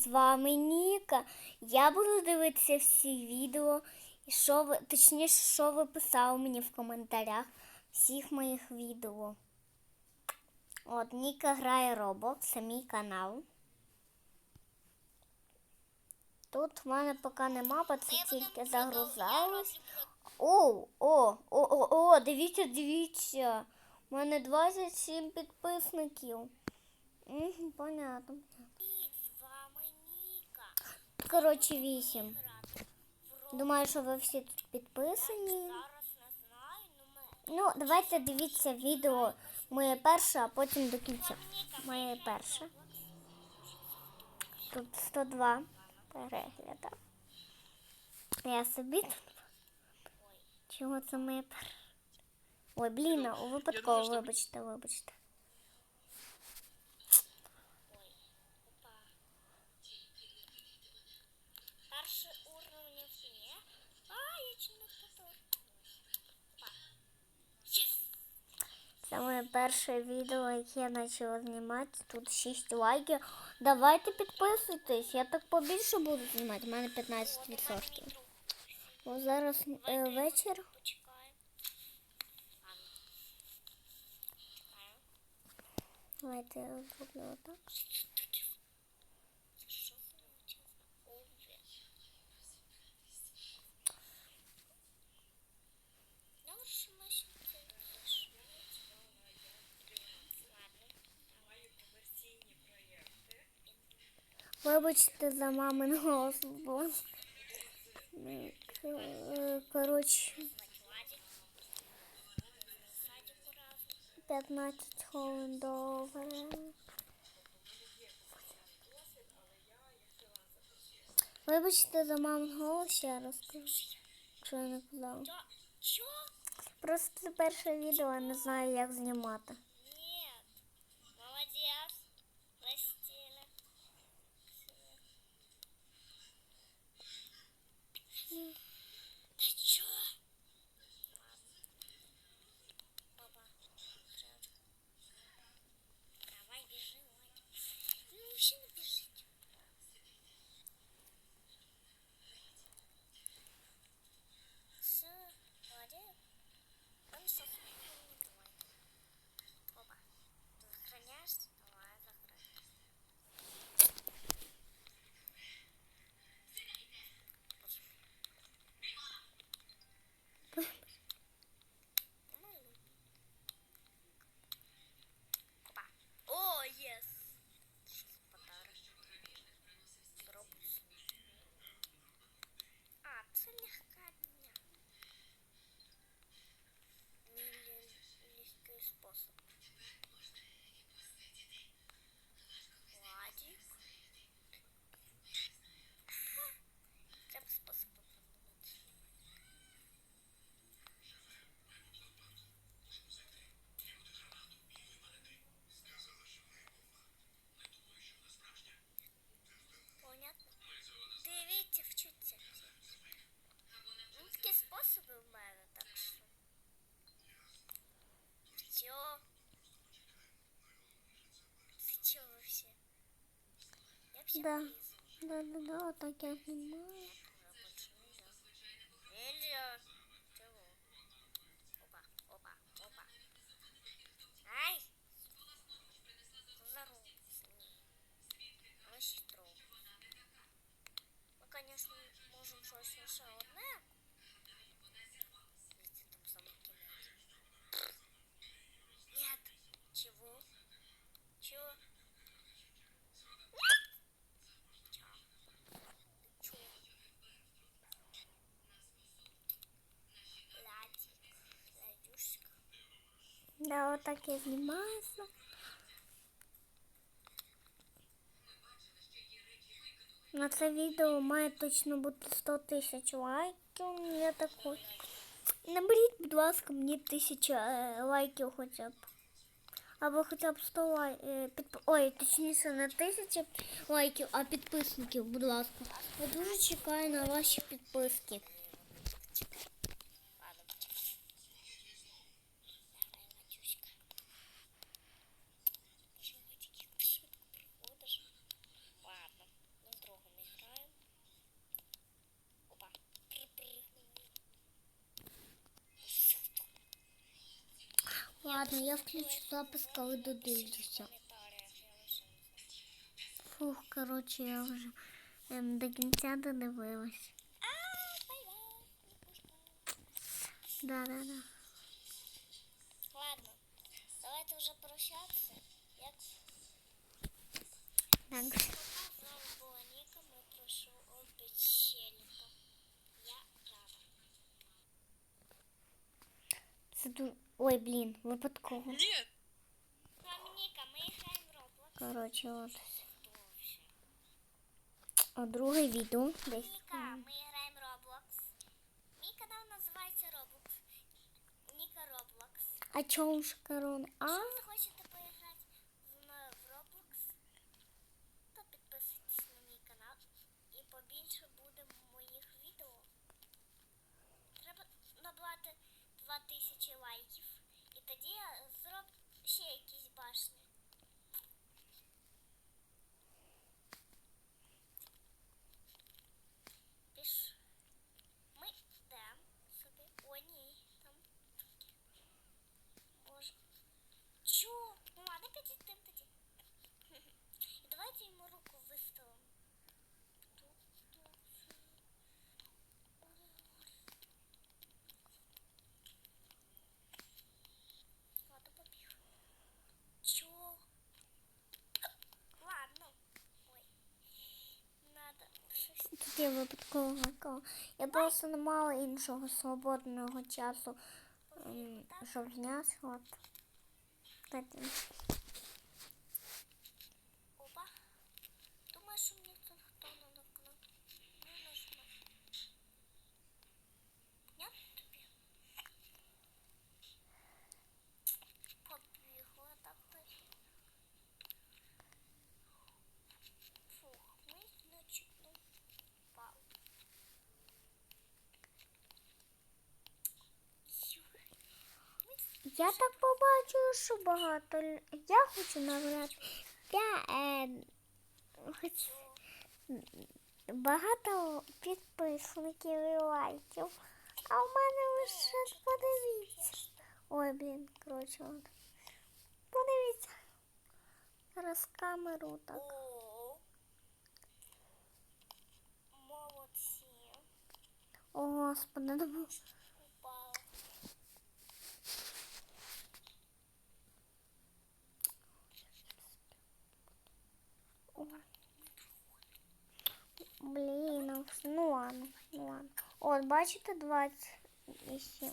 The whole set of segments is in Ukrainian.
з вами Ніка. Я буду дивитися всі відео, що ви, точніше, що ви писали мені в коментарях всіх моїх відео. От, Ніка грає Roblox, це мій канал. Тут в мене поки нема, бо це тільки загрузалось. О, о, о, о, о, дивіться, дивіться. У мене 27 підписників. Угу, понятно. Коротше, 8. Грати в Думаю, що ви всі тут підписані. Ну. Ну, давайте дивіться відео моє перше, а потім до кінця. Моє перше. Тут 102 перегляда. Я собі тут. Чого це моє перше? Ой, блін, у випадково, вибачте, вибачте. Це моє перше відео, яке я почала знімати. Тут 6 лайків. Давайте підписуйтесь. Я так побільше буду знімати. У мене 15%. О, зараз е, вечір. Давайте я зроблю отак. Це що величезне? Ове. Ну, що ми ще це робиш? Ладно. Вибачте за мамин голос, бо коротше Владик. Садику 15 хвилин до перерви. Вибачте за мамин голос, ще раз кажу, що я не казала. Просто це перше відео, я не знаю, як знімати. Я Да. Да-да-да, отак я знімаю. Да, отак я знімаюся. На це відео має точно бути 100 тисяч лайків. Я такой. Наберіть, будь ласка, мені тисяча е, лайків хоча б. Або хоча б 100 лайків. Підп... Ой, точніше, не тисяча лайків, а підписників, будь ласка. Я дуже чекаю на ваші підписки. Ладно, я включу запис, коли додивлюся. Фух, коротше, я вже ем, до кінця додивилась. Да-да-да. Ладно, давайте вже прощатися. Як Так. з вами була Ніка, ми пройшли опять щеліпа. Я рада. Це ду... Ой, блін, випадково. Roblox. Коротше, от. О, друге відео. Ніка, ми граємо в Roblox. Мій канал називається Roblox. Ніка Roblox. А чому ж корона? А? Якщо ви хочете поіграти зі мною в Roblox, то підписуйтесь на мій канал і побільше буде моїх відео. Треба набрати 2000 лайків. Тоді зроб ще якісь башні. Піш. Ми йдемо собі. О, ні, там таке. Боже. Чо? Ну ладно, підійдем тоді. І давайте йому руку виставимо. Тут, тут. Ладно, побіг. Чо? Ладно. Ой. Надо Я випадково. Я просто не мала іншого свободного часу, ем, щоб зняти. Кстати, Опа. Думаєш, що мені тут хто надокнув? Не нажму. Я тобі. Побігла так тоді. Фух, ми значить ну впав. Я так побачила, що багато. Я хочу набрати п'я, е, хоч багато підписників і лайків. А в мене лише подивіться. Ой, блін, коротше, от. Подивіться. Зараз камеру так. О. Господи, ну, Упала. блін, ну, ну ладно, ну ладно. От, бачите, 27.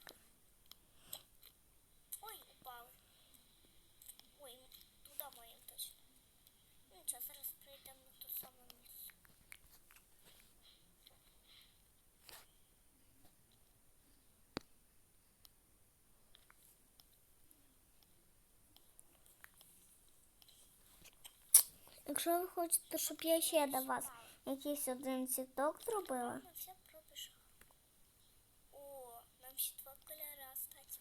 Якщо ви хочете, щоб я ще до вас якийсь один цвіток зробила. О, нам ще два кольори остаться.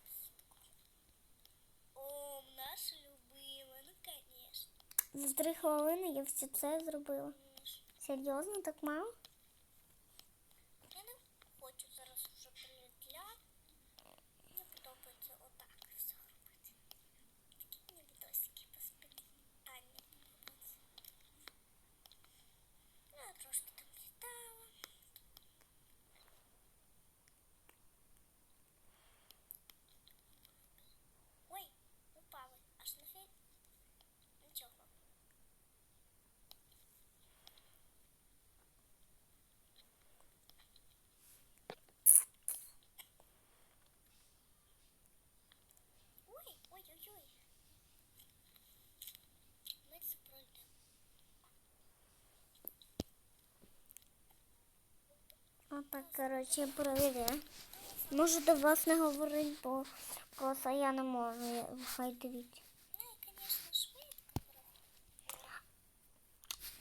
О, наша любима, ну конечно. за три хвилини я все це зробила. Серйозно, так мало? Я не хочу зараз вже прилітляти. Мені подобається отак все робити. Такі мені відосики без питання подобаються. Ну, я трошки там літала. Так, коротше, перевіряю. Можу до вас не говорити, бо просто я не можу. Хай дивіться.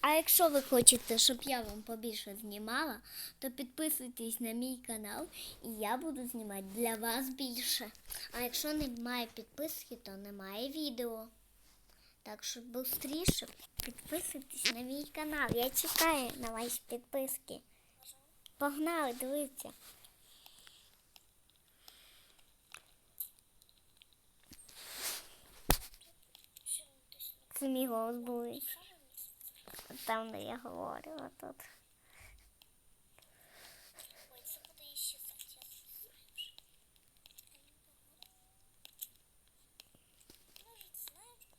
А якщо ви хочете, щоб я вам побільше знімала, то підписуйтесь на мій канал і я буду знімати для вас більше. А якщо немає підписки, то немає відео. Так що швидше підписуйтесь на мій канал. Я чекаю на ваші підписки. Погнали, дивіться. Це мій голос місяць? Там, де я говорила тут. Ой, це буде ще совсем. Может, знаєте,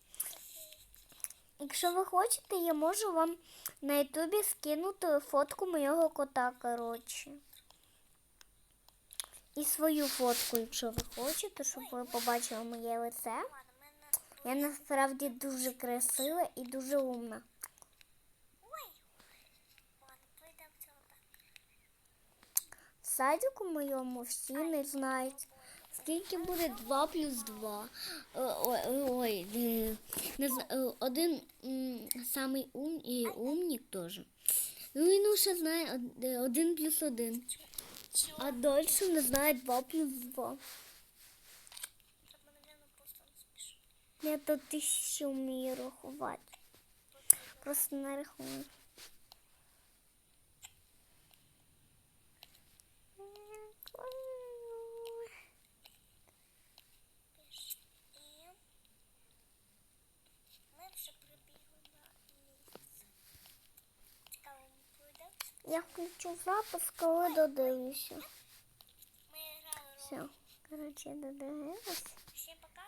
Якщо ви хочете, я можу вам на ютубі скинути фотку моєго кота, коротше. І свою фотку, якщо ви хочете, щоб ви побачили моє лице. Я насправді дуже красива і дуже умна. В садіку моєму всі не знають. Скільки буде 2 плюс 2? Ой, ой, е, не зна- е, один самий ум, і умник теж. Ну, він ще знає 1 плюс 1. А дальше не знає 2 плюс 2. Щоб ми, мабуть, просто не спішимо. Я тут тисячу вмію рахувати. Просто не рахую. Пиш. І ми вже прибігли на місце. Цікаво, ми пройдемо. Я включу запис, коли додивлюся. Ми. Все, коротше, додивилась. Всім пока.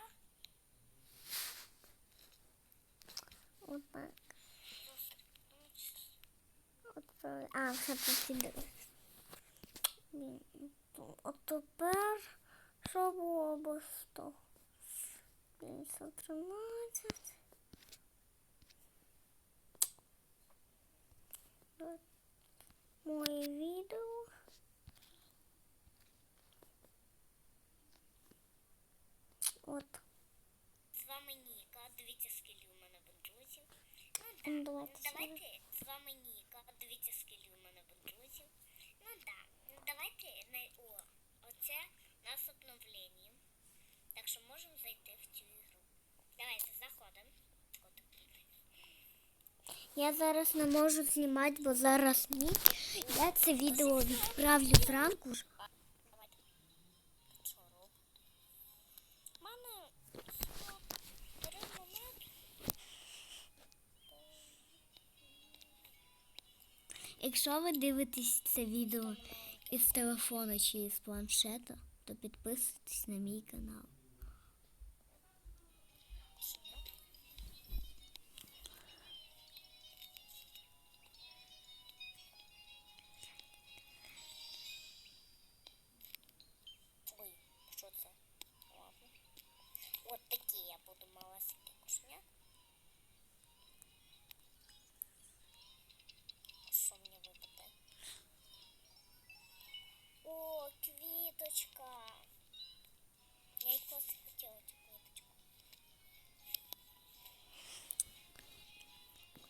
Отак. От, а, все посідалось. От тепер, що було б 100? 513. От Моє відео. От. З вами Ніка. Дивіться, скільки у мене друзів. Ну, да. Ну, давайте з вами Ніка. Дивіться, скільки у мене друзів. Ну да. Ну, давайте на о, оце у нас обновлення. Так що можемо зайти в цю ігру. Давайте заходимо. Я зараз не можу знімати, бо зараз ні. Я це відео відправлю зранку. Якщо ви дивитесь це відео із телефона чи із планшета, то підписуйтесь на мій канал.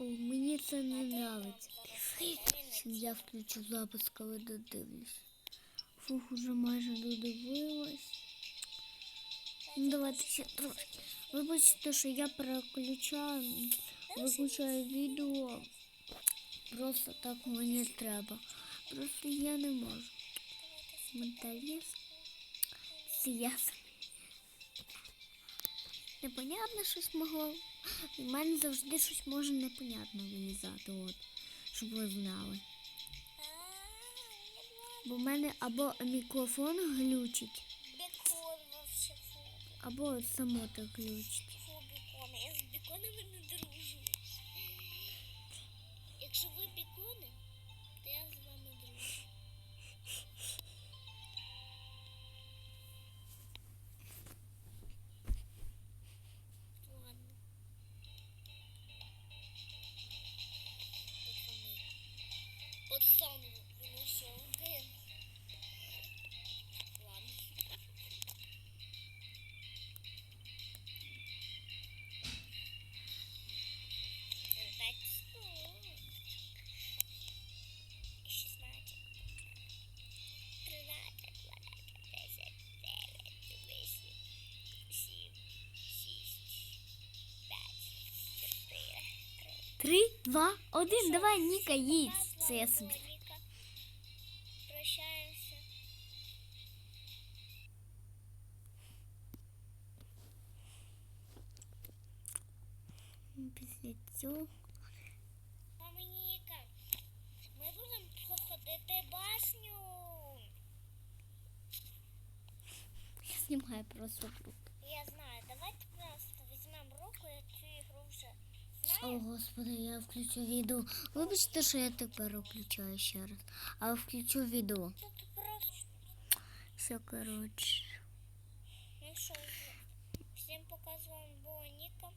О, мені це не Давайте я включу запис, коли додивлюсь. Фух, уже майже додивилась. Ну, давайте ще трошки. Вибачте, що я переключаю, виключаю відео. Просто так мені треба. Просто я не можу. Менталіст. Це Непонятно щось могло. У мене завжди щось може непонятно вилізати, от, щоб ви знали. Бо в мене або мікрофон глючить, або само так глючить. два, один. Давай, Ніка, їдь. Це я собі. Ніка. Прощаємося. Після цього. Мама Ніка, ми будемо проходити башню. Я знімаю просто руку. О, господи, я включу відео. Вибачте, що я тепер включаю ще раз. Але включу відео. Все, коротше. Ну що, всім показуємо було Ніка.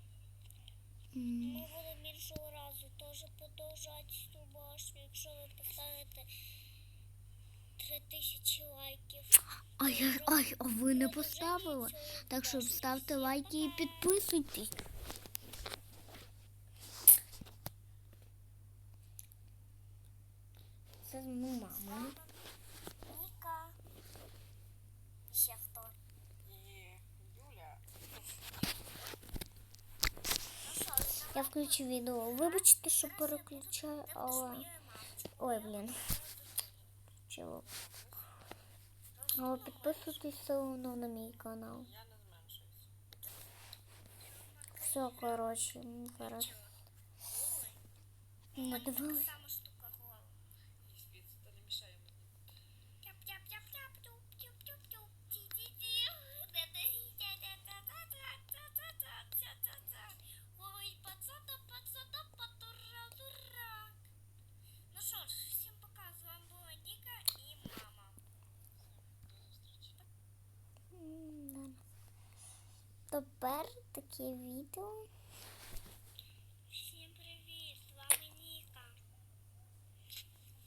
Ми будемо іншого разу теж продовжувати цю башню, якщо ви поставите 3000 лайків. Ай, ай, ай, а ви не поставили? Так що ставте лайки і підписуйтесь. З моєю. Ніка. Ще хто? І Юля. Ну Я включу відео. Вибачте, що переключаю, але. Ой, блін. Чого? Але підписуйтесь все одно на мій канал. Все, коротше, зараз. Не Тепер таке відео. Всім привіт, з вами Ніка.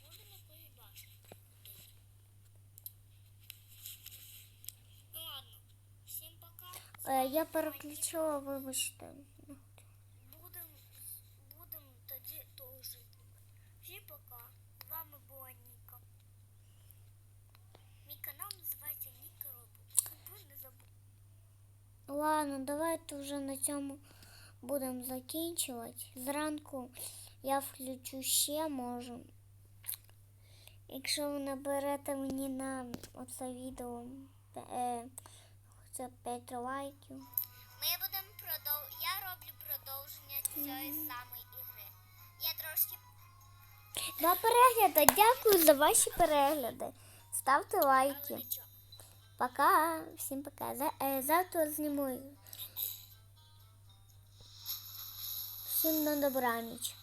Будемо поїбати. Ну ладно, всім пока. Е, я переключила, вибачте. Будем, будем тоді дружити. Всім пока. З вами була Ніка. Мій канал називається Ніка Робокс. Ви не забудьте. Ладно, давайте вже на цьому будемо закінчувати. Зранку я включу ще можу. Якщо ви наберете мені на оце відео е, це 5 лайків. Ми будемо продов... Я роблю продовження цієї самої ігри. Я трошки Два перегляди. Дякую за ваші перегляди. Ставте лайки. Пока. Всім пока. Е, завтра зніму. Всім на добраніч.